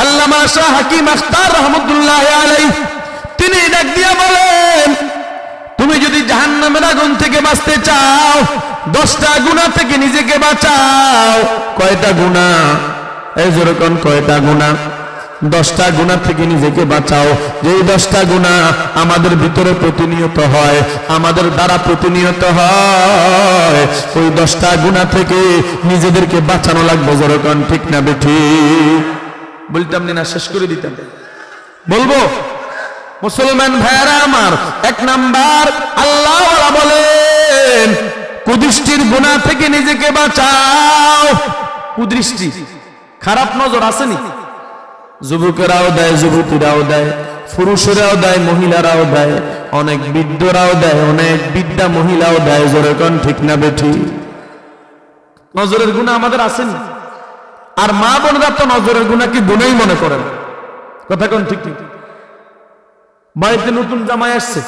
আল্লামা শাহ হাকিম আখতার রহমতুল্লাহ আলাই তিনি ডাক দিয়া বলেন, তুমি যদি জাহান্নামের আগুন থেকে বাঁচতে চাও, দশটা গুণা থেকে নিজেকে বাঁচাও। কয়টা গুণা এই যেরকম কয়টা গুণা দশটা গুণা থেকে নিজেকে বাঁচাও। যেই দশটা গুণা আমাদের ভিতরে প্রতিনিয়ত হয়, আমাদের দ্বারা প্রতিনিয়ত হয়, ওই দশটা গুণা থেকে নিজেদেরকে বাঁচানো লাগবে যেরকম ঠিক না বেঠি? বলতাম না শেষ করে দিতাম। বলব, মুসলমান ভাইয়ারা আমার, এক নাম্বার আল্লাহ বলেন, কুদৃষ্টির গুণা থেকে নিজেকে বাঁচাও। কুদৃষ্টি, খারাপ নজর আসেনি? যুবকেরাও দেয়, যুবতীরাও দেয়, পুরুষেরাও দেয়, মহিলারাও দেয়, অনেক বৃদ্ধরাও দেয়, অনেক বিদ্যা মহিলাও দেয় যেরকম ঠিক না বেঠি? নজরের গুণা আমাদের আসেনি? আর মা বোনরা তো নজরের গুণাকে গুণেই মনে করেন কথা কোন ঠিক ঠিক বাড়িতে নতুন জামাই আসছে।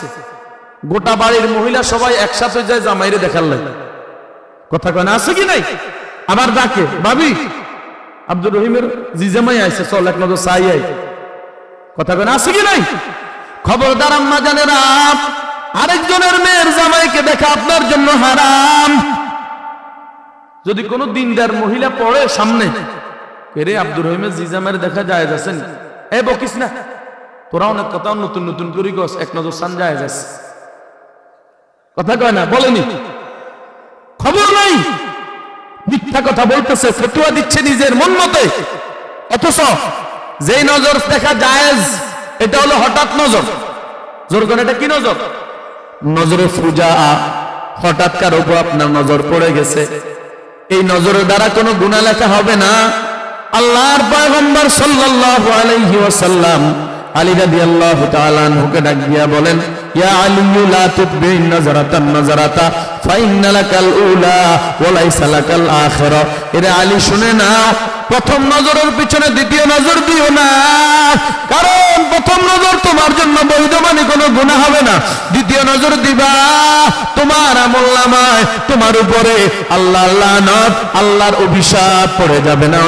গোটা বাড়ির মহিলা সবাই একসাথে যায় জামাইরে দেখার লাগে। কথা কয় না আছে কি নাই? আবার ডাকে, ভাবি, আব্দুর রহিমের জি জামাই আইছে, চল এক নজর চাই আই কথা কয় না আছে কি নাই? খবরদার আম্মা জানেরা, আরেকজনের মেয়ের জামাইকে দেখা আপনার জন্য হারাম। যদি কোনো দিনদার মহিলা পড়ে সামনে এরে আব্দুর রহিমের জি জামাইয়ের দেখা যায় যাচ্ছেন এ বকিস না। তোরা অনেক কথা নতুন নতুন করি গছ এক নজর সান যায় যাচ্ছে কথা কয় না বলেনি খবর নাই। মিথ্যা কথা বলতেছে, ফতুয়া দিচ্ছে নিজের মন মতে। অথচ যেই নজর দেখা জায়েজ, এটা হলো হঠাৎ নজর। জোর করে এটা কি নজর? নজরে পূজা হঠাৎ কার উপর আপনার নজর পড়ে গেছে? এই নজরের দ্বারা কোনো গুণা লেখা হবে না। আল্লাহর পয়গম্বর সাল্লাল্লাহু আলাইহি ওয়াসাল্লাম আলী রাদিয়াল্লাহু তাআলা আনহুকে ডাক দিয়া বলেন, ইয়া আলী লা তুতবিন নাজারাতান নাজারাতা ফাইন্নালাকাল উলা ওয়া লাইসা লাকাল আখিরা। এরে আলী, শুনে নাও প্রথম নজরের পিছনে দ্বিতীয় নজর দিও না। কারণ প্রথম নজর তোমার জন্য বৈধ মানে কোনো গুণা হবে না। দ্বিতীয় নজর দিবা। তোমার আমল নামায়, তোমার উপরে আল্লাহ নদ আল্লাহর অভিশাপ পড়ে যাবে না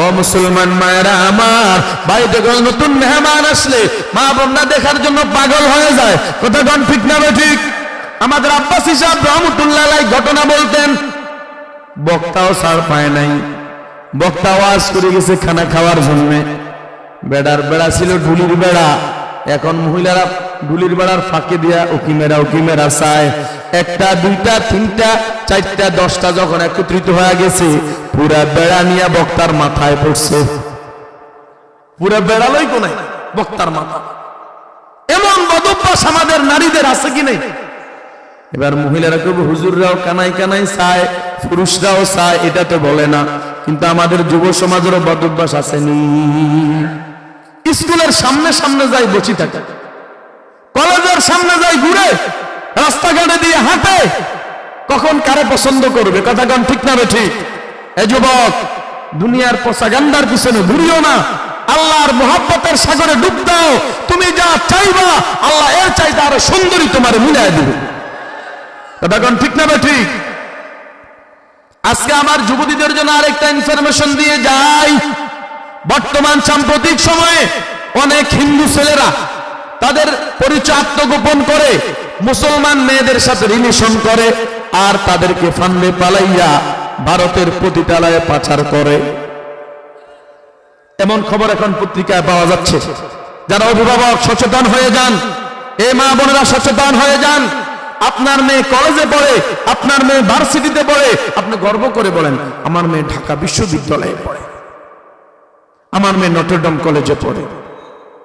ও মুসলমান মায়েরা আমার বাড়িতে কোনো নতুন মেহমান আসলে মা বোনরা দেখার জন্য পাগল হয়ে যায়। কথা কোন ঠিক না ঠিক? আমাদের আব্বাস হিসাব রহমতুল্লাহ ঘটনা বলতেন বক্তাও সার পায় নাই। বক্তা ওয়াজ করে গেছে খানা খাওয়ার জন্য। বেড়ার বেড়া ছিল ঢুলির বেড়া। এখন মহিলারা ঢুলির বেড়ার ফাঁকে দিয়া উকিমেরা উকিমেরা চায়। একটা, দুইটা, তিনটা, চারটা, দশটা যখন একত্রিত হয়ে গেছে, পুরা বেড়া নিয়ে বক্তার মাথায় পড়ছে। পুরা বেড়ালই কোনায় বক্তার মাথা। এমন বদভ্যাস আমাদের নারীদের আছে কি নেই? এবার মহিলারা কেউ হুজুররাও কানাই কানাই চায়, পুরুষরাও চায়, এটা তো বলে না। কিন্তু আমাদের যুব সমাজেরও বদভ্যাস আসেনি। স্কুলের সামনে সামনে যাই বসি থাকে, কলেজের সামনে যাই ঘুরে, রাস্তাঘাটে দিয়ে হাঁটে, কখন কারে পছন্দ করবে? কথা কন ঠিক না ঠিক এ যুবক, দুনিয়ার পচাগান্ডার পিছনে ঘুরিও না। আল্লাহর মোহাব্বতের সাগরে ডুব দাও। তুমি যা চাইবা, আল্লাহ এর চাইতে আরও সুন্দরী তোমার মিলাই দিবে। কথা ঠিক না বে ঠিক? আজকে আমার যুবতীদের জন্য আরেকটা ইনফরমেশন দিয়ে যাই। বর্তমান সাম্প্রতিক সময়ে অনেক হিন্দু ছেলেরা তাদের পরিচয় আত্মগোপন করে, মুসলমান মেয়েদের সাথে রিলেশন করে আর তাদেরকে ফান্দে পালাইয়া ভারতের পতিতালয়ে পাচার করে। এমন খবর এখন পত্রিকায় পাওয়া যাচ্ছে। যারা অভিভাবক সচেতন হয়ে যান, এ মা বোনেরা সচেতন হয়ে যান আপনার মেয়ে কলেজে পড়ে, আপনার মেয়ে ভার্সিটিতে পড়ে, আপনি গর্ব করে বলেন, আমার মেয়ে ঢাকা বিশ্ববিদ্যালয়ে পড়ে। আমার মেয়ে নটরডম কলেজে পড়ে।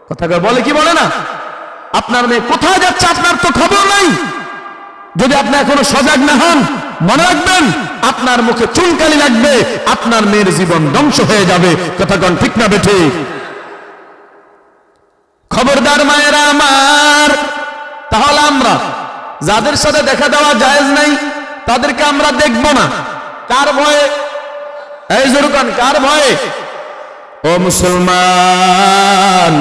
কথা বলে কি বলে না? আপনার মেয়ে কোথায় যাচ্ছে আপনার তো খবর নাই। যদি আপনি এখনও সজাগ না হন, মনে রাখবেন, আপনার মুখে চুনকালি লাগবে, আপনার মেয়ের জীবন ধ্বংস হয়ে যাবে। কথা কন ঠিক না বেঠে? খবরদার মায়েরা আমার, তাহলে আমরা যাদের সাথে দেখা দেওয়া জায়েজ নাই, তাদেরকে আমরা দেখব না। কার ভয়ে? এই জরুকান, কার ভয়ে? ও মুসলমান,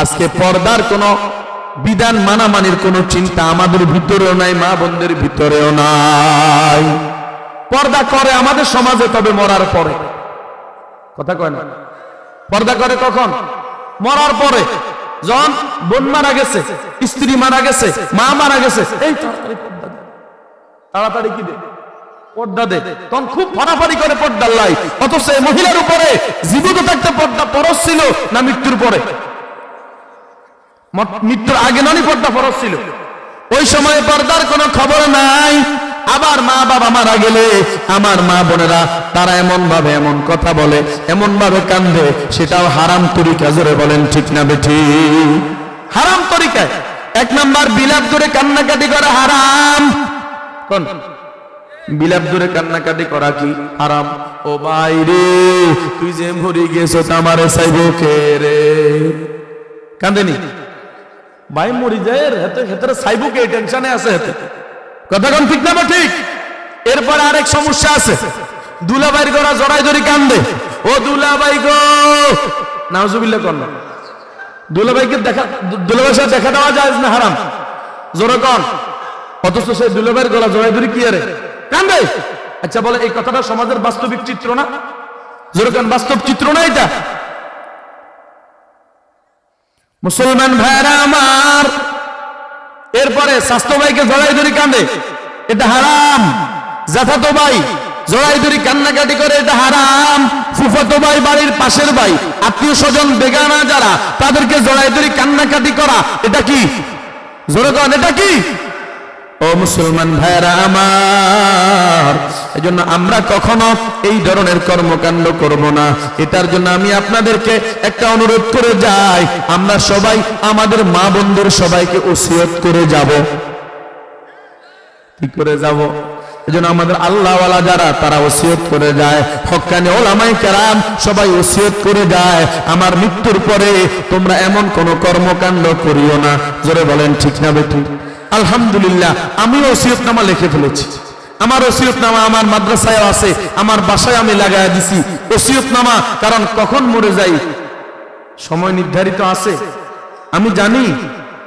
আজকে পর্দার কোন বিধান মানামানির কোন চিন্তা আমাদের ভিতরেও নাই, মা বোনদের ভিতরেও নাই। পর্দা করে আমাদের সমাজে, তবে মরার পরে। কথা কয় না? পর্দা করে কখন? মরার পরে। যখন বোন মারা গেছে, স্ত্রী মারা গেছে, মা মারা গেছে, এই তাড়াতাড়ি কি পর্দা দে। তখন খুব করে পর্দার লাই। অথচ এই মহিলার উপরে জীবিত থাকতে পর্দা ফরজ ছিল না মৃত্যুর পরে? মৃত্যুর আগে ননি পর্দা ফরজ ছিল। ওই সময় পর্দার কোনো খবর নাই। আবার মা বাবা মারা গেলে আমার মা বোনেরা তারা এমন ভাবে এমন কথা বলে এমন ভাবে কান্দে, সেটাও হারাম তরিকা জোরে বলেন, ঠিক না বেঠি? হারাম তরিকায়। এক নাম্বার, বিলাপ ধরে কান্নাকাটি করা হারাম। কোন? বিলাপ ধরে কান্নাকাটি করা কি হারাম? ও বাইরে তুই যে মরি গেছো আমারে চাইব কে রে? কান্দেনি ভাই মরি যায় হেতে হেতের সাইবুকে টেনশনে আছে হেতে কথা ঠিক না ঠিক? এরপর আরেক সমস্যা আছে। দুলাবাইর গড়া জড়াই ধরি কান্দে। ও দুলাবাই গো! নাউজুবিল্লাহ কর না। দুলাভাইকে দেখা দুলাভাইয়ের সাথে দেখা দেওয়া যায় না হারাম। জোরে কন অথচ সেই দুলাভাইয়ের গলা জড়াই ধরি কি আরে? কান্দে? আচ্ছা বলে, এই কথাটা সমাজের বাস্তবিক চিত্র না? জোরে কন বাস্তব চিত্র না এটা? মুসলমান ভাইরা আমার এরপরে স্বাস্থ্য ভাইকে জড়াই ধরি কান্দে এটা হারাম। জাথাতো ভাই জড়াই ধরি কান্নাকাটি করে, এটা হারাম। ফুফাতো ভাই বাড়ির পাশের ভাই, আত্মীয় স্বজন, বেগানা যারা, তাদেরকে জড়াই ধরি কান্নাকাটি করা, এটা কি? জোরে এটা কি? ও মুসলমান ভাইরা আমার, এজন্য আমরা কখনো এই ধরনের কর্মকাণ্ড করব না। এটার জন্য আমি আপনাদেরকে একটা অনুরোধ করে যাই, আমরা সবাই আমাদের মা বন্ধুর সবাইকে ওসিয়ত করে যাব। কি করে যাব? এজন্য আমাদের আল্লাহওয়ালা যারা, তারা ওসিয়ত করে যায়। হক্কানি ওলামাই কেরাম সবাই ওসিয়ত করে যায়। আমার মৃত্যুর পরে তোমরা এমন কোন কর্মকাণ্ড করিও না। জোরে বলেন, ঠিক না বেঠিক আলহামদুলিল্লাহ আমি ওসিয়তনামা লিখে ফেলেছি। আমার ওসিয়তনামা আমার মাদ্রাসায় আছে, আমার বাসায় আমি লাগাই দিছি। ওসিয়তনামা, কারণ কখন মরে যাই? সময় নির্ধারিত আছে। আমি জানি,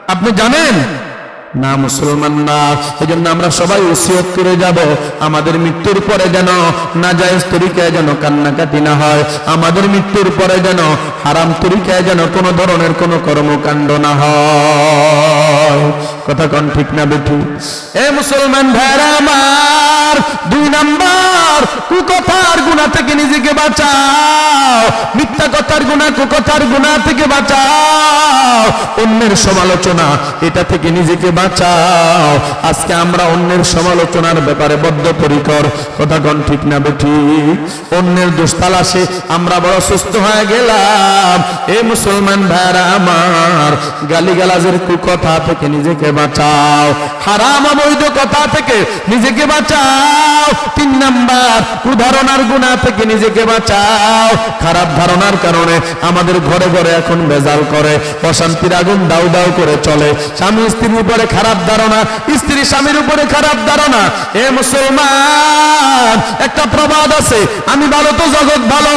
আপনি জানেন? না মুসলমান না, এজন্য আমরা সবাই ওসিয়ত করে যাব। আমাদের মৃত্যুর পরে যেন না যায় তরিকায় যেন কান্নাকাটি না হয়। আমাদের মৃত্যুর পরে যেন হারাম তরিকায় যেন কোনো ধরনের কোনো কর্মকাণ্ড না হয়। কথা কন ঠিক না বেঠি? এ মুসলমান ভাইরা আমার, দুই নাম্বার, কুকথার গুণা থেকে নিজেকে বাঁচাও। মিথ্যা কথার গুণা কুকথার গুণা থেকে বাঁচাও। অন্যের সমালোচনা, এটা থেকে নিজেকে বাঁচাও। আজকে আমরা অন্যের সমালোচনার ব্যাপারে বদ্ধপরিকর। কথা ঠিক না বেঠি অন্যের দোষ তালাশে আমরা বড় সুস্থ হয়ে গেলাম। মুসলমান ভাইরা আমার, গালিগালাজের কুকথা থেকে নিজেকে বাঁচাও। হারাম অবৈধ কথা থেকে নিজেকে বাঁচাও। তিন নাম্বার, কুধারণার গুণা থেকে নিজেকে বাঁচাও। খারাপ ধারণার কারণে আমাদের ঘরে ঘরে এখন বেজাল করে। অশান্তির আগুন দাউ দাউ করে চলে। স্বামী স্ত্রীর উপরে খারাপ ধারণা, স্ত্রী স্বামীর উপরে খারাপ ধারণা। এ মুসলমান, একটা প্রবাদ আছে, আমি ভালো তো জগৎ ভালো।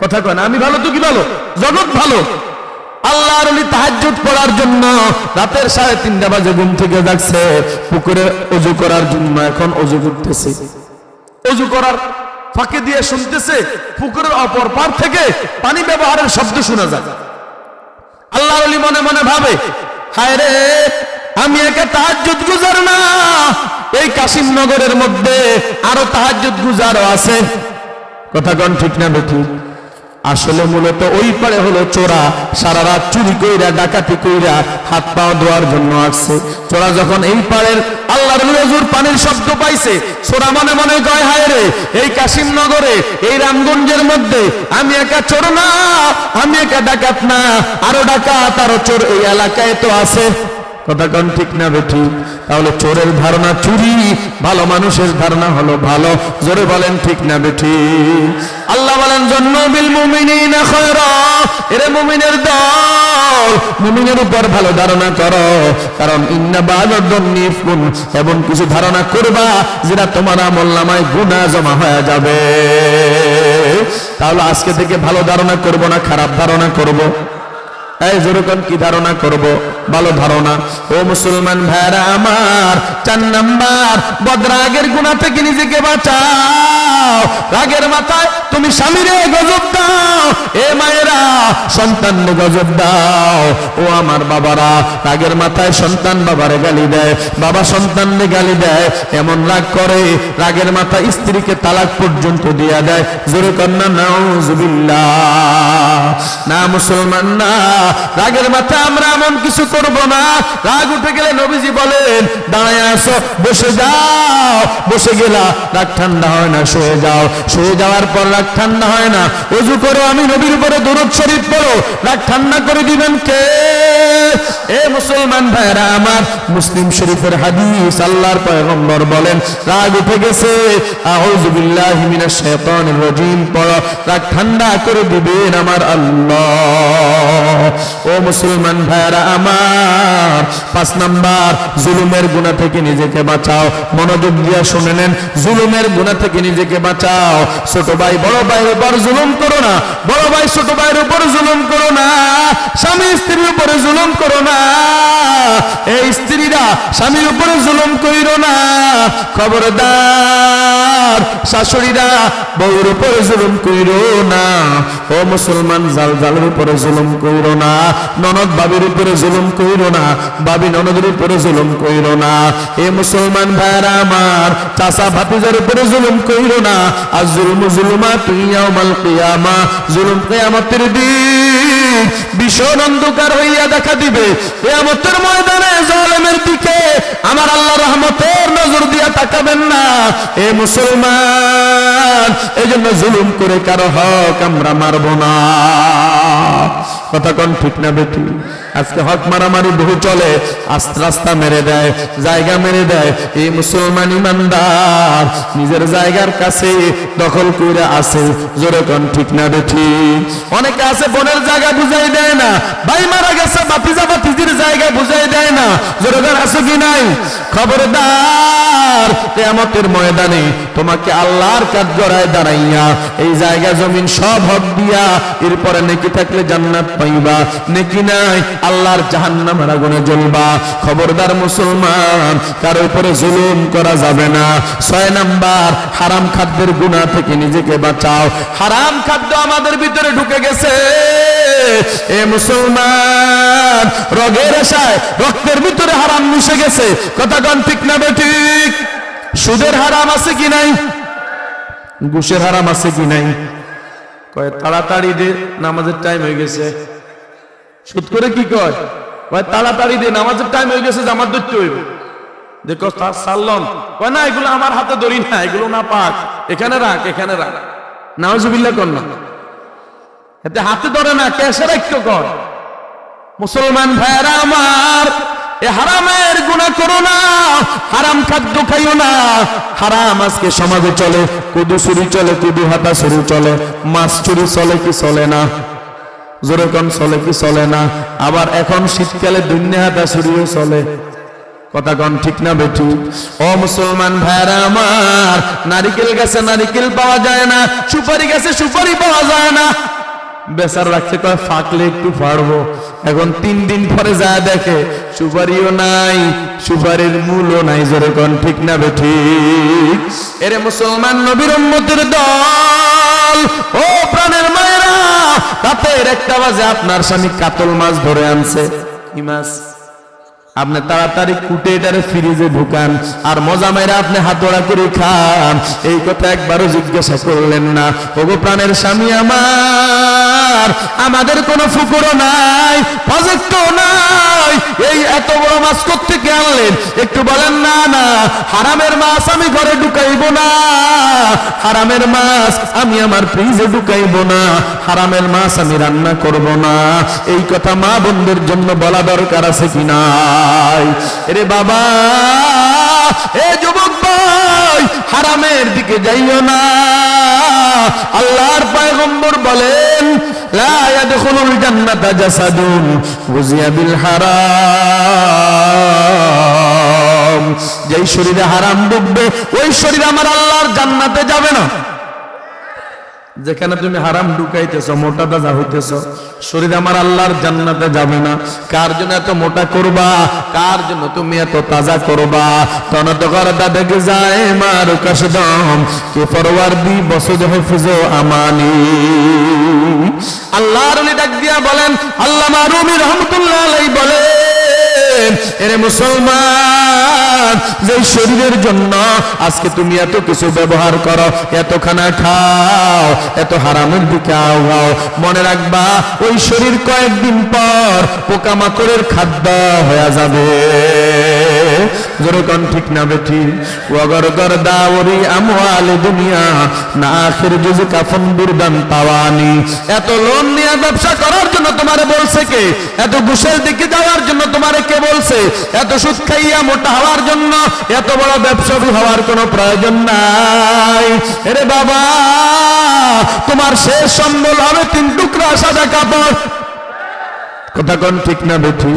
কথা কয় না আমি ভালো তো কি ভালো? জগৎ ভালো। আল্লাহর অপর পার থেকে পানি ব্যবহারের শোনা মনে মনে ভাবে হায় রে আমি একা তাহাজুদ গুজার না। এই কাশিমনগরের মধ্যে আরও তাহাজুদ গুজারও আছে। কথা কন ঠিক না বেঠি আসলে মূলত ওই পারে হলো চোরা। সারা রাত চুরি কইরা, ডাকাতি কইরা হাত পা ধোয়ার জন্য আসছে। চোরা যখন এই পাড়ের আল্লাহর নজর পানির শব্দ পাইছে, চোরা মনে মনে কয়, হায় রে, এই কাশিমনগরে, এই রামগঞ্জের মধ্যে আমি একা চোর না, আমি একা ডাকাত না, আরও ডাকাত, আরও চোর এই এলাকায় তো আছে। কথা কন ঠিক না বেঠি। তাহলে চোরের ধারণা চুরি, ভালো মানুষের ধারণা হলো ভালো। জোরে বলেন ঠিক না বেঠি। আল্লাহ বলেন জন্ম বিল মুমিনিনা এরে মুমিনের দল, মুমিনের উপর ভালো ধারণা করো। কারণ ইন্না ফুন এমন কিছু ধারণা করবা যেটা তোমার আমল নামায় গুনাহ জমা হয়ে যাবে। তাহলে আজকে থেকে ভালো ধারণা করব না, খারাপ ধারণা করব? এই যেরকম কি ধারণা করব? ভালো ধারণা। ও মুসলমান ভাইরা আমার, চার নাম্বার, বদরাগের গুণা থেকে নিজেকে বাঁচাও। রাগের মাথায় তুমি স্বামীরে গজব দাও। এ মায়েরা সন্তান গজব দাও। ও আমার বাবারা, রাগের মাথায় সন্তান বাবারে গালি দেয়। বাবা সন্তানরে গালি দেয়। এমন রাগ করে, রাগের মাথা স্ত্রীকে তালাক পর্যন্ত দিয়া দেয়। জোরে কন্যা নাউজুবিল্লাহ। না মুসলমান, না রাগের মাথা আমরা এমন কিছু করব না। রাগ উঠে গেলে নবীজি বলেন, দাঁড়ায় আসো বসে যাও। বসে গেলা, রাগ ঠান্ডা হয় না, শুয়ে যাও। শুয়ে যাওয়ার পর রাগ ঠান্ডা হয় না। অজু করো, আমি নবীর উপরে দরদ শরীফ পড়ো। রাগ ঠান্ডা করে দিবেন কে? এ মুসলমান ভাইরা আমার মুসলিম শরীফের হাদিস আল্লাহর পয়গম্বর বলেন, রাগ উঠে গেছে। আউযু বিল্লাহি মিনাশ শাইতানির রাজিম, পড়ো। রাগ ঠান্ডা করে দিবেন আমার আল্লাহ। ও মুসলমান ভাইরা আমার, পাঁচ নাম্বার, জুলুমের গুনাহ থেকে নিজেকে বাঁচাও। মনোযোগ দিয়ে শুনে নেন, জুলুমের গুনাহ থেকে নিজেকে বাঁচাও। ছোট ভাই, বড় ভাইয়ের উপর জুলুম করো না। বড় ভাই, ছোট ভাইয়ের উপর জুলুম করো না। স্বামী স্ত্রীর উপরে জুলুম করো না। এই স্ত্রীরা স্বামীর উপরে জুলুম কইরো না। খবরদার, শাশুড়িরা বউর উপরে জুলুম কইরো না। ও মুসলমান জাল জালের উপরে জুলুম কইরো না। ননদ বাবির উপরে জুলুম কইরো না। বাবি ননদের উপরে জুলুম কইরো না। এ মুসলমান ভাইরা আমার, চাচা ভাতিজার উপরে জুলুম কইরো না। আর জুলুম জুলুমা তুই ইয়াউমাল কিয়ামা। জুলুম কিয়ামতের দিন ভীষণ অন্ধকার হইয়া দেখা দিবে। কিয়ামতের ময়দানে জালেমের দিকে আমার আল্লাহ রহমতের নজর দিয়া তাকাবেন না। এ মুসলমান এই জন্য জুলুম করে কারও হক আমরা মারব না। কথা কোন ঠিক না বেটি আজকে হক মারামারি বহু চলে, আস্তে রাস্তা মেরে দেয়, জায়গা মেরে দেয়। এই মুসলমান ইমানদার নিজের জায়গার কাছে দখল করে আছে, জোরে কোন ঠিক না বেটি অনেকে আছে বোনের জায়গা বুঝাই দেয় না, ভাই মারা গেছে, বাতিজা বাতিজির জায়গা বুঝাই দেয় না, জোরে কোন আছে কি নাই? খবরদার, কেয়ামতের ময়দানে তোমাকে আল্লাহর কাজ গড়ায় দাঁড়াইয়া এই জায়গা জমিন সব হক দিয়া, এরপরে নেকি থাকলে জান্নাত পাইবা? নেকি নাই? আল্লাহর জাহান্নামের আগুনে জ্বলবা। খবরদার মুসলমান, কারও উপরে জুলুম করা যাবে না। ছয় নাম্বার, হারাম খাদ্যের গুনাহ থেকে নিজেকে বাঁচাও। হারাম খাদ্য আমাদের ভিতরে ঢুকে গেছে। এ মুসলমান, রোগের আশায় রক্তের ভিতরে হারাম মিশে গেছে। কথা কন ঠিক না বেঠিক সুদের হারাম আছে কি নাই? ঘুষের হারাম আছে কি নাই? কয়, তাড়াতাড়ি দে, নামাজের টাইম হয়ে গেছে। সুদ করে কি কয় কয়, তাড়াতাড়ি দে, নামাজের টাইম হয়ে গেছে, জামাত ধরতে হইব। দেখো তার সাল্লম, কয়, না, এগুলো আমার হাতে ধরি না, এগুলো না পাক, এখানে রাখ এখানে রাখ। নাওজুবিল্লাহ কর না। এতে হাতে ধরে না, ক্যাশে রাখতে কর। মুসলমান ভাইয়েরা আমার এ হারামের গুণা করো না, হারাম খাদ্য খাইও না। হারাম আজকে সমাজে চলে, কুদু চুরি চলে, কুদু হাতা চুরি চলে, মাছ চুরি চলে কি চলে না? জোরে চলে কি চলে না? আবার এখন শীতকালে দুনিয়া হাতা চুরিও চলে। কথা ঠিক না বেঠি? ও মুসলমান ভাইরা আমার, নারিকেল গাছে নারিকেল পাওয়া যায় না, সুপারি গাছে সুপারি পাওয়া যায় না। বেচার রাখছে, কয়, ফাঁকলে একটু ফাড়বো এখন তিন দিন পরে যা দেখে, সুপারিও নাই, সুপারির মূলও নাই, জোরে কন, ঠিক না বে বেঠি এরে মুসলমান নবীর উম্মতের দল, ও প্রাণের মায়েরা রাতের একটা বাজে, আপনার স্বামী কাতল মাছ ধরে আনছে। কি মাছ? আপনি তাড়াতাড়ি কুটে এটারে ফ্রিজে ঢুকান, আর মজা মাইরা আপনি হাতড়া করে খান। এই কথা একবারও জিজ্ঞাসা করলেন না। ওগো প্রাণের স্বামী আমার, আমাদের কোনো ফুকুরও নাই নাই। এই এত বড় মাছ থেকে আনলেন? একটু বলেন, না না, হারামের মাছ আমি ঘরে ঢুকাইব না। হারামের মাছ আমি আমার ফ্রিজে ঢুকাইব না। হারামের মাছ আমি রান্না করব না। এই কথা মা বন্ধুর জন্য বলা দরকার আছে কি নাই রে বাবা, এ যুবক ভাই, হারামের দিকে যাইও না। আল্লাহর পয়গম্বর বলেন যেই শরীরে হারাম ডুববে, ওই শরীর আমার আল্লাহর জান্নাতে যাবে না। যেখানে তুমি হারাম ঢুকাইতেছ, মোটা তাজা হইতেছ, শরীর আমার আল্লাহর জান্নাতে যাবে না। কার জন্য এত মোটা করবা? কার জন্য তুমি এত তাজা করবা? তন তো করদা দেখে যায় মার কাশদম কে ফরওয়ার দি বসদ হেফজ আমানি। আল্লাহর উনি ডাক দিয়া বলেন আল্লাহ মারুমি রহমতুল্লাহ আলাই বলেন, এরে মুসলমান যে শরীরের জন্য আজকে তুমি এত কিছু ব্যবহার করো এত খানা খাও, এত হারামের দিকে আও মনে রাখবা, ওই শরীর কয়েকদিন পর পোকামাকড়ের খাদ্য হয়ে যাবে। যেরকম ঠিক না বেঠি? দুনিয়া, না কাফন এত লোন নিয়ে ব্যবসা করার জন্য তোমারে বলছে কে? এত ঘুষের দিকে যাওয়ার জন্য তোমারে কে বলছে? এত সুদ খাইয়া মোটা হওয়ার জন্য এত বড় ব্যবসায়ী হওয়ার কোনো প্রয়োজন নাই। এরে বাবা, তোমার শেষ সম্বল হবে তিন টুকরা সাদা কাপড়। কথা কোন ঠিক না বেঠি?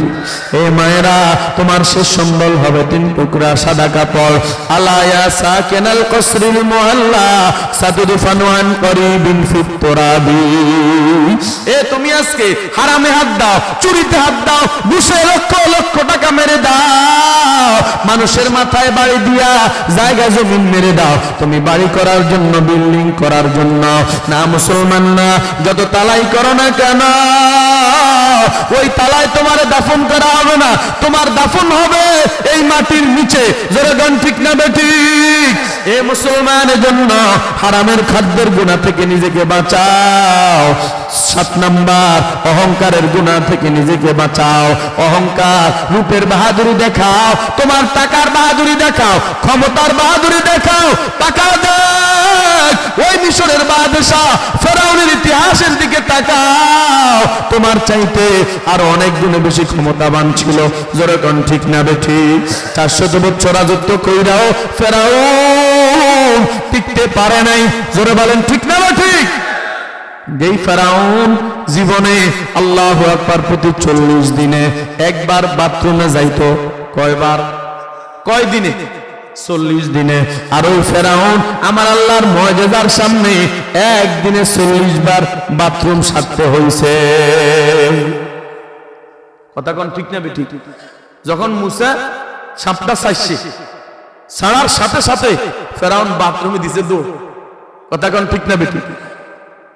এ মায়েরা, তোমার শেষ সম্বল হবে তিন টুকরা সাদা কাপড়। আলায়া সাকেনাল কসরিল মোহাল্লা সাতুদুফানুয়ান করিবিন ফিত্তরাবি। তুমি আজকে হারামে হাত দাও, চুরিতে হাত দাও, ঘুষে লক্ষ লক্ষ টাকা মেরে দাও। মানুষের মাথায় বাড়ি দিয়া জায়গা জমিন মেরে দাও। তুমি বাড়ি করার জন্য, বিল্ডিং করার জন্য। না, মুসলমান না, যত তালাই করো না কেন? ওই তালায় তোমার দাফন করা হবে না, তোমার দাফন হবে এই মাটির নিচে। যেরকম ঠিক না বেঠিক এ মুসলমানের জন্য হারামের খাদ্যের গুণা থেকে নিজেকে বাঁচাও। সাত নাম্বার, অহংকারের গুণা থেকে নিজেকে বাঁচাও। অহংকার, রূপের বাহাদুরি দেখাও, তোমার টাকার বাহাদুরি দেখাও, ক্ষমতার বাহাদুরি দেখাও, টাকা ওই মিশরের বাদশাহ ফেরাউনের ইতিহাসের দিকে তাকাও। তোমার চাইতে আরও অনেক গুণে বেশি ক্ষমতাবান ছিল। যেরকম ঠিক না বেঠি চারশত বছর রাজত্ব কইরাও ফেরাও টিকতে পারে নাই। জোরে বলেন, ঠিক না বা ঠিক? যেই ফেরাউন জীবনে আল্লাহ আকবার প্রতি চল্লিশ দিনে একবার বাথরুমে যাইতো। কয়বার? কয় দিনে চল্লিশ দিনে। আর ওই ফেরাউন আমার আল্লাহর মজেদার সামনে একদিনে চল্লিশ বার বাথরুম সারতে হয়েছে কথা কোন ঠিক না ঠিক যখন মুসা সাপটা চাইছে ছাড়ার সাথে সাথে ফেরাউন বাথরুমে দিছে দৌড়। কথা কোন ঠিক না বেঠিক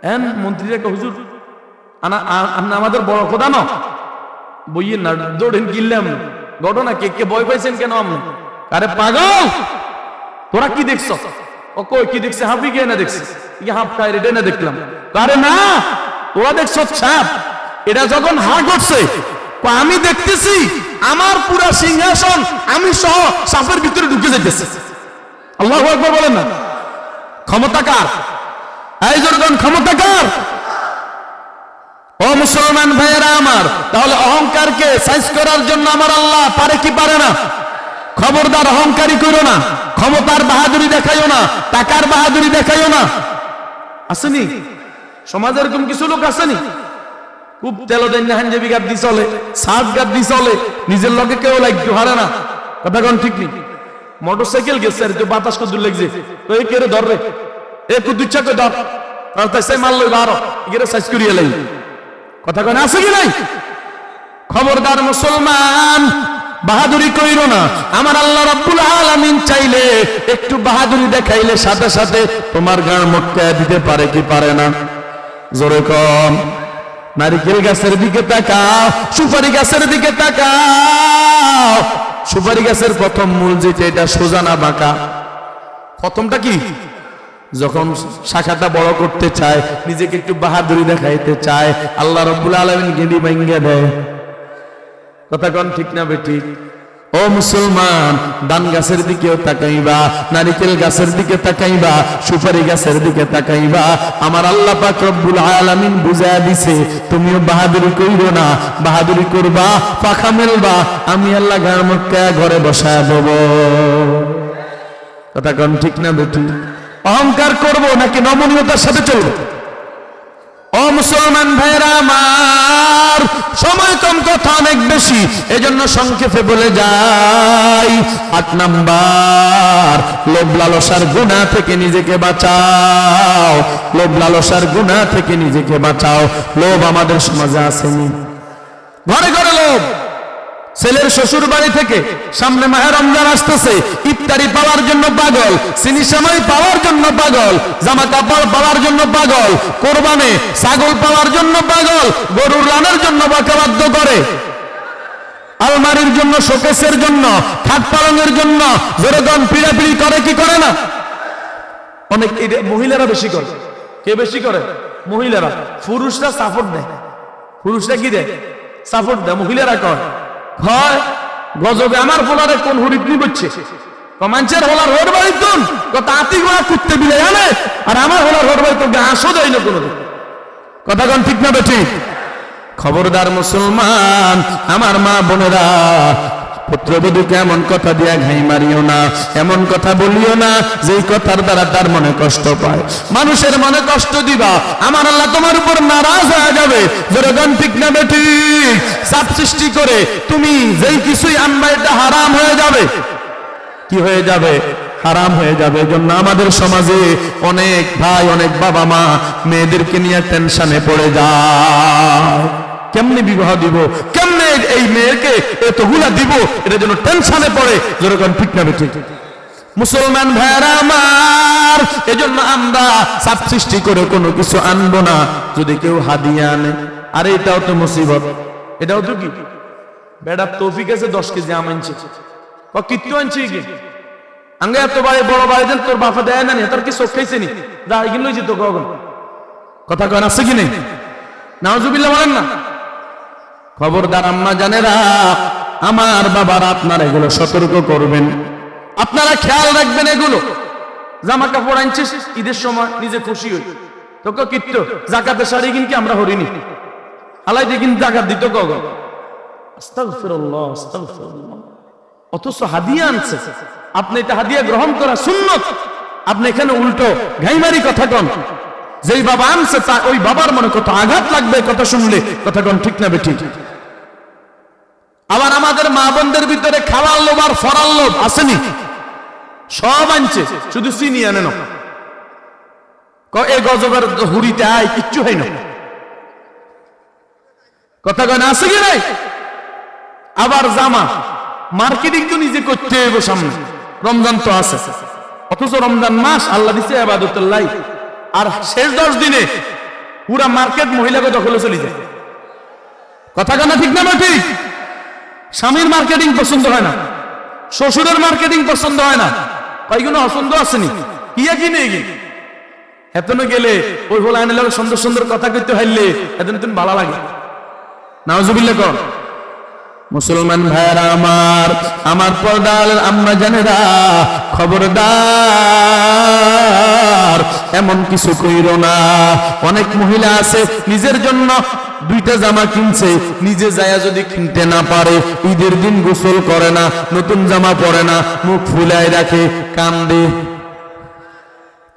এন মন্ত্রীরা হুজুর, আনা, আ- আনা আমাদের বড় কথা ন? বইয়ে না দৌড়েন গিললাম ঘটনা কে কে ভয় পাইছেন কেন আমি আরে পাগল! তোরা কি দেখছ? ও কই, কি দেখছে? হাফি কে না দেখছে? হাফ খায় এটা না দেখলাম আরে না, তোরা দেখছ ছাপ। এটা যখন হা করছে আমি দেখতেছি, আমার পুরা সিংহাসন, আমি সহ সাপের ভিতরে ঢুকে যাইতেছে। আল্লাহ একবার বলেন না। ক্ষমতা কার? জোরগণ ক্ষমতা কার? ও মুসলমান ভাইয়েরা আমার, তাহলে অহংকারকে সাইজ করার জন্য আমার আল্লাহ পারে কি পারে না? খবরদার অহংকারী করো না, ক্ষমতার বাহাদুরি দেখাইও না, টাকার বাহাদুরি দেখাইও না। আসেনি? সমাজে এরকম কিছু লোক আসেনি? খুব তেলো দেন না হাঞ্জাবি গাদ দি চলে সাত গাদ দি চলে, নিজের লগে কেউ লাগতো হারে না। কথা কোন ঠিক নেই। মোটর সাইকেল গেছে আর তো বাতাস কত লাগছে। তো এই কেড়ে ধর রে? এ কু দুচ্ছা কই ধর। আর তাই সে মারলো বারো এগেরে সাইজ করিয়ে কথা কোন আছে কি নাই? খবরদার মুসলমান, বাহাদুরি কইর না। আমার আল্লাহ রাব্বুল আলামিন চাইলে একটু বাহাদুরি দেখাইলে সাথে সাথে তোমার গান মক্কা দিতে পারে কি পারে না। জোরে কম। নারিকেল গাছের দিকে তাকাও, সুপারি গাছের দিকে তাকাও। সুপারি গাছের প্রথম মূল যেটা, এটা সোজা না বাঁকা। প্রথমটা কি? যখন শাখাটা বড় করতে চায়, নিজেকে একটু বাহাদুরি দেখাইতে চায়, আল্লাহ রব্বুল আলমিন গেঁদি ভাঙ্গা দেয়। কথা কন ঠিক না বেটি ও মুসলমান দান গাছের দিকেও তাকাইবা, নারিকেল গাছের দিকে তাকাইবা, সুপারি গাছের দিকে তাকাইবা। আমার আল্লাহ পাক রব্বুল আলামিন বুঝায়া দিছে, তুমিও বাহাদুরি কইরো না। বাহাদুরি করবা, পাখা মেলবা, আমি আল্লাহ ঘর মক্কা ঘরে বসায় দেব। কথা কন ঠিক না বেটি অহংকার করব নাকি নমনীয়তার সাথে চলবো? ও মুসলমান ভাইরা আমার, সময় কম, কথা অনেক বেশি। এজন্য সংক্ষেপে বলে যাই, আট নাম্বার, লোভ লালসার গুণা থেকে নিজেকে বাঁচাও। লোভ লালসার গুণা থেকে নিজেকে বাঁচাও। লোভ আমাদের সমাজে আসেনি। ঘরে ঘরে ছেলের শ্বশুর বাড়ি থেকে সামনে মাহে রমজান আসতেছে, ইফতারি পাওয়ার জন্য পাগল, চিনি সময় পাওয়ার জন্য পাগল, জামা কাপড় পাওয়ার জন্য পাগল, কোরবানে, ছাগল পাওয়ার জন্য পাগল, গরুর রানের জন্য বাঁকা বাধ্য করে। আলমারির জন্য, শোকেসের জন্য, খাট পালনের জন্য যেরকম পিড়াপিড়ি করে কি করে না? অনেক মহিলারা বেশি করে। কে বেশি করে? মহিলারা। পুরুষরা সাপোর্ট দেয়। পুরুষরা কি দেয়? সাপোর্ট দেয়। মহিলারা কয় হয় গজবে আমার ফোলারে কোন হরিপনি করছে কমাঞ্চের হোলার রোড বাড়ি তুন কত আতি গোড়া কুত্তে বিলে জানে আর আমার হোলার রোড বাড়ি তো ঘাসও দেয় না কোনো কথা কোন ঠিক না বেঠিক? খবরদার মুসলমান, আমার মা বোনেরা পুত্রবধূকে এমন কথা দিয়া ঘাই মারিও না, এমন কথা বলিও না, যেই কথার দ্বারা তার মনে কষ্ট পায়। মানুষের মনে কষ্ট দিবা, আমার আল্লাহ তোমার উপর নারাজ হয়ে যাবে। যেরকম ঠিক না বেঠিক চাপ সৃষ্টি করে তুমি যেই কিছুই আনবা, এটা হারাম হয়ে যাবে। কি হয়ে যাবে? হারাম হয়ে যাবে। এই জন্য আমাদের সমাজে অনেক ভাই, অনেক বাবা মা মেয়েদেরকে নিয়ে টেনশনে পড়ে যায়। কেমনে বিবাহ দিব? কেমনে এই মেয়েকে এতগুলা দিব এটা যেন টেনশনে পড়ে যেরকম ঠিক না ঠিক মুসলমান ভাইয়ারা আমার এজন্য আমরা চাপ সৃষ্টি করে কোনো কিছু আনব না যদি কেউ হাদিয়া আনে। আরে এটাও তো মুসিবত। এটাও তো কি? বেড়া তৌফিক আছে দশ কেজি আম আনছে। ক কিত্তু আনছি কি? আঙ্গে এত বাড়ি বড় বাড়ি দেন তোর বাপা দেয় না নি, তোর কি চোখ খাইছে নি? যা এগিয়ে লইছি তো কখন। কথা কন আছে কি নেই নাওজুবিল্লাহ বলেন না। খবরদার আম্মা জানেরা, আমার বাবার আপনারা এগুলো সতর্ক করবেন। আপনারা খেয়াল রাখবেন এগুলো। জামা কাপড় আনছিস, ঈদের সময় নিজে খুশি হই। তোকে কিত্ত জাকাতে শাড়ি কিনকি আমরা হরিনি আলাই দিয়ে কিন্তু জাকাত দিত অথচ হাদিয়া আনছে। আপনি এটা হাদিয়া গ্রহণ করা সুন্নত। আপনি এখানে উল্টো ঘাইমারি কথা কন। যেই বাবা আনছে তা ওই বাবার মনে কত আঘাত লাগবে কথা শুনলে। কথা কন ঠিক না বেঠিক আবার আমাদের মা বোনদের ভিতরে খাওয়ার লোভ আর ফরার লোভ আসেনি। সব আনছে, শুধু চিনি আনে এ গজবের হুড়িতে আয়, কিচ্ছু হয় না। কথা কয়, না, আছে কি নাই? আবার জামা, মার্কেটিং তো নিজে করতে হবে সামনে। রমজান তো আছে। অথচ রমজান মাস আল্লাহ দিছে আবাদতুল্লাহ আর শেষ দশ দিনে পুরা মার্কেট মহিলাকে দখলে চলে যায়। কথা কেনা ঠিক না ঠিক? স্বামীর মার্কেটিং পছন্দ হয় না। শ্বশুরের মার্কেটিং পছন্দ হয় না। কয়েকগুলো অসন্দ আসেনি। ইয়া কি নেই এতন গেলে ওই হল আইনের সুন্দর সুন্দর কথা কইতে হাইলে এতন তুমি ভালো লাগে। নাজুবিল্লা কর। মুসলমান ভাইরা আমার আমার পর্দাল আম্মা জানেরা, খবরদার, এমন কিছু কইর না। অনেক মহিলা আছে, নিজের জন্য দুইটা জামা কিনছে, নিজে যায়া যদি কিনতে না পারে, ঈদের দিন গোসল করে না, নতুন জামা পরে না, মুখ ফুলায় রাখে, কান্দে।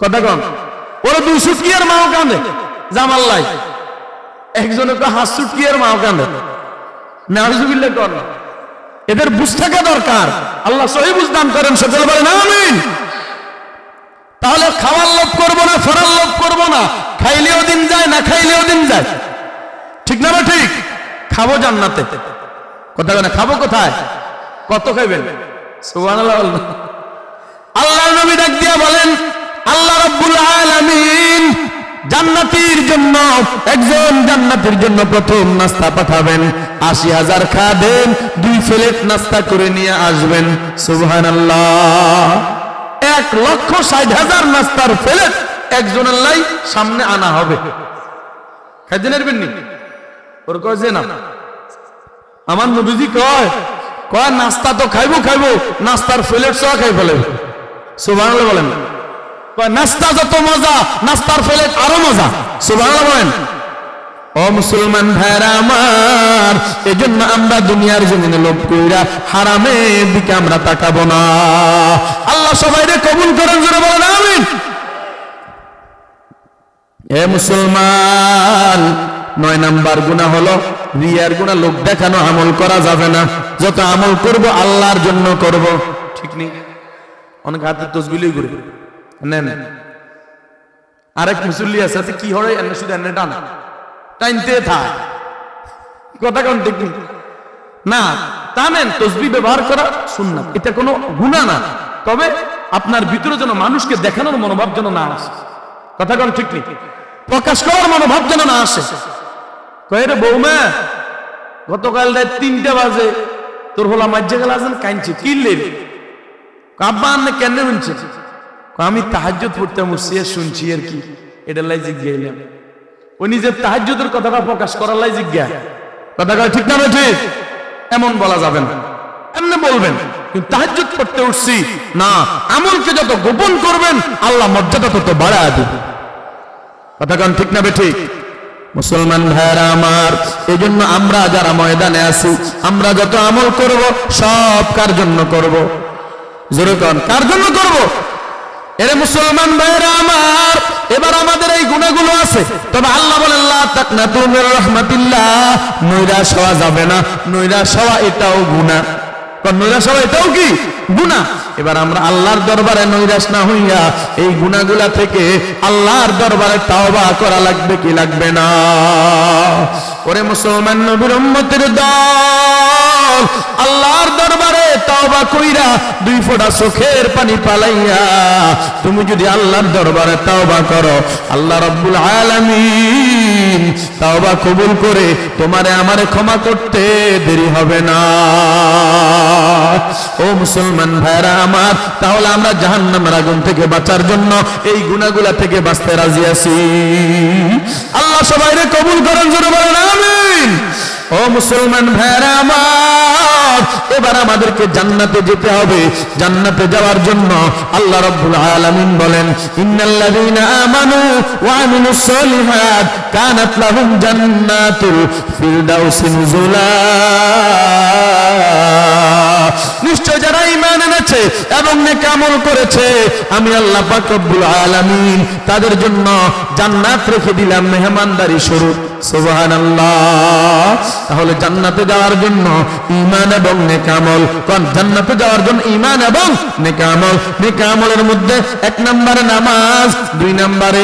কথা কন, ওরা দুই সুটকিয়ার মাও কান্দে জামাল্লাই একজনকে হাত সুটকিয়ার মাও কান্দে। নারজুবিল্লাহ কর। এদের বুঝ থাকা দরকার। আল্লাহ সহি বুঝদান করেন সকল বলেন, আমিন। তাহলে খাওয়ার লোভ করব না, ফেরার লোভ করব না। খাইলেও দিন যায়, না খাইলেও দিন যায়। ঠিক না ঠিক? খাব জান্নাতে। কথা না খাব কোথায়? কত খাইবেন? বলবেন। আল্লাহ নবী ডাক দিয়া বলেন, আল্লাহ রাব্বুল আলামিন জান্নাতির জন্য, একজন জান্নাতের জন্য প্রথম নাস্তা পাঠাবেন। আশি হাজার খাদেন দুই প্লেট নাস্তা করে নিয়ে আসবেন। সুবহানাল্লাহ। এক লক্ষ ষাট হাজার নাস্তার প্লেট একজনের লাই সামনে আনা হবে। খাইতে নেবেন নি? ওর কয় না আমার নবীজি কয় কয়, নাস্তা তো খাইবো খাইবো, নাস্তার প্লেট সহ খাই ফেলে। সুবহানাল্লাহ বলেন। নাস্তা যত মজা, নাস্তার প্লেট আরও মজা। বলেন। ও মুসলমান ভাইরা আমার, এজন্য আমরা দুনিয়ার জমিনে লোভ কইরা হারামের দিকে আমরা তাকাবো না। আল্লাহ সবাইরে কবুল করেন, জোরে বলেন, আমিন। এ মুসলমান, নয় নাম্বার গুণা হলো, রিয়ার গুণা লোক দেখানো, আমল করা যাবে না। যত আমল করব, আল্লাহর জন্য করব। ঠিক নেই? অনেক হাতে তসবিলি করে নেন। আরেক মুসল্লি আছে আছে কি হয়, এনে শুধু এনে টান। টাইনতে থাক। কথা কোন ঠিক না তা নেন তসবি ব্যবহার করা শুননা এটা কোনো গুণা না। তবে আপনার ভিতরে যেন মানুষকে দেখানোর মনোভাব যেন না আসে। কথা কোন ঠিক নেই। প্রকাশ করার মনোভাব যেন না আসে। কয়ে বৌমা, গতকাল রাত তিনটা বাজে, তোর হলা মাঝে গেল আছেন কাইনছে কিনলে কাব্বা আন্নে কেন শুনছে? আমি তাহাজ্জুদ পড়তে মুসি আর শুনছি আর কি? এটা লাই জিজ্ঞা এলাম ও নিজের তাহাজ্জুদের কথাটা প্রকাশ করার লাই জিজ্ঞা কথা ঠিক না ঠিক? এমন বলা যাবে না। এমনি বলবেন, কিন্তু পড়তে উঠছি, না, আমলকে যত গোপন করবেন, আল্লাহ মর্যাদা বাড়ায় কথা ঠিক ঠিক? মুসলমান ভাইরা আমার আমরা যারা ময়দানে আছি, আমরা যত আমল করব, সব কার জন্য করব? জোরে কার জন্য করব? এরে মুসলমান ভাইরা আমার, এবার আমাদের এই গুণাগুলো আছে। তবে আল্লাহ বলে রহমাতিল্লাহ। নৈরাশ হওয়া যাবে না। নৈরাশ হওয়া এটাও কারণ দরবারে না হইয়া এই থেকে আল্লাহর দরবারে তাওবা করা লাগবে কি লাগবে না? আল্লাহর দরবারে তাওবা কইরা দুই ফোঁটা চোখের পানি পালাইয়া তুমি যদি আল্লাহর দরবারে তাওবা করো, আল্লাহ রাব্বুল আলামিন তাওবা কবুল করে তোমারে আমারে ক্ষমা করতে দেরি হবে না। ও মুসলমান ভাইরা আমার, তাহলে আমরা জাহান্নামের আগুন থেকে বাঁচার জন্য এই গুণাগুলা থেকে বাঁচতে রাজি আছি। আল্লাহ সবাইরে কবুল করেন, জোরে বলেন, আমিন। ও মুসলমান ভাইরা আমার এবার আমাদেরকে জান্নাতে যেতে হবে। জান্নাতে যাওয়ার জন্য আল্লাহ রাব্বুল আলামিন বলেন আমানু ওয়া আমিলুস সলিহাত কানাত লাহুম জান্নাতুল নিশ্চয় যারা ঈমান এনেছে এবং নেক আমল করেছে, আমি আল্লাহ পাক রব্বুল আলামিন তাদের জন্য জান্নাত রেখে দিলাম মেহমানদারি স্বরূপ। তাহলে জান্নাতে যাওয়ার জন্য এবং জান্নাতে যাওয়ার জন্য এবং মধ্যে এক নম্বরে নামাজ, দুই নম্বরে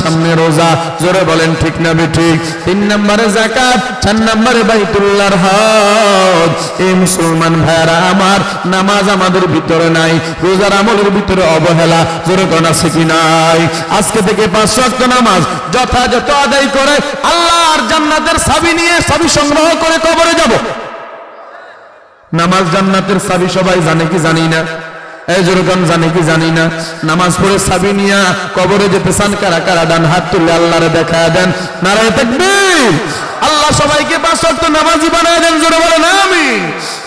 সামনে রোজা। জোরে বলেন, ঠিক না বে ঠিক? তিন নম্বরে যাকাত, চার নম্বরে বাইতুল্লাহর হজ। এই মুসলমান ভাইরা আমার নামাজ আমাদের ভিতরে নাই, রোজার আমলের ভিতরে অবহেলা। জোরে আছে কি নাই? আজকে থেকে পাঁচ ওয়াক্ত নামাজ যথাযথ আদায় করে আল্লাহর জান্নাতের সাবি নিয়ে সাবি সংগ্রহ করে কবরে যাব। নামাজ জান্নাতের সাবি সবাই জানে কি জানি না। জানে কি জানি না। নামাজ পড়ে সাবি নিয়া কবরে যেতে চান, কারা কারা ডান হাত তুলে আল্লাহরে দেখা দেন। নারায় তাকবীর! আল্লাহ সবাইকে পাঁচ ওয়াক্ত নামাজি বানায় দেন, জোরে বলেন, আমিন।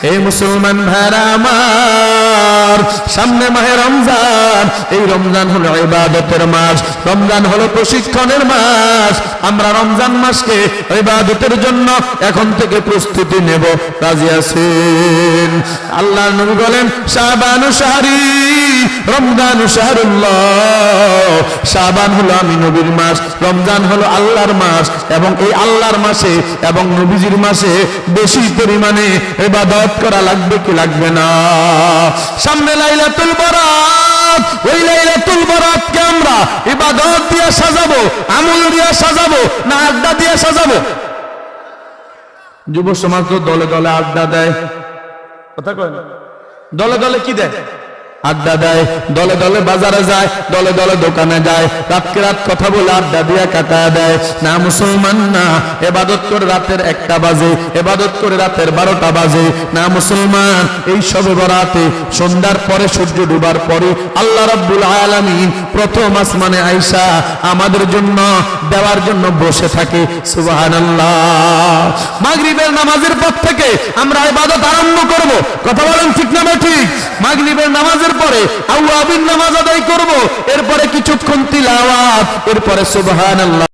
এই মুসলমান ভাইরা আমার, সামনে মাহে রমজান। এই রমজান হলো ইবাদতের মাস, রমজান হলো প্রশিক্ষণের মাস। আমরা রমজান মাসকে ইবাদতের জন্য এখন থেকে প্রস্তুতি নেব। রাজি আছেন? আল্লাহ নবী বলেন, শাবানু শাহরি, রমজানু শাহরুল্লাহ। শাবান হলো আমি নবীর মাস, রমজান হলো আল্লাহর মাস, এবং এই আল্লাহর মাসে এবং নবীজির মাসে বেশি পরিমাণে ইবাদত করা লাগবে কি লাগবে না? সামনে লাইলাতুল বারাত। ওই লাইলাতুল বারাতকে আমরা ইবাদত দিয়ে সাজাবো, আমল দিয়ে সাজাবো না আড্ডা দিয়ে সাজাবো? যুব সমাজ তো দলে দলে আড্ডা দেয়। কথা কয় দলে দলে কি দেয়? আড্ডা দেয়, দলে দলে বাজারে যায়, দলে দলে দোকানে যায়। রাতকে রাত কথা বলে আড্ডা দিয়ে কাটায় দেয়। না মুসলমান না, এবাদত করে রাতের একটা বাজে, এবাদত করে রাতের বারোটা বাজে। না মুসলমান, এই সবে বরাতে সন্ধ্যার পরে সূর্য ডুবার পরে আল্লাহ রাব্বুল আলামিন প্রথম আসমানে আইসা আমাদের জন্য, দেওয়ার জন্য বসে থাকে। সুবহানাল্লাহ। মাগরিবের নামাজের পর থেকে আমরা ইবাদত আরম্ভ করব। কথা বলেন ঠিক না ঠিক? মাগরিবের নামাজের পরে আউয়াবিন নামাজ আদায় করব। এরপরে কিছুক্ষণ তিলাওয়াত এরপরে সুবহানাল্লাহ।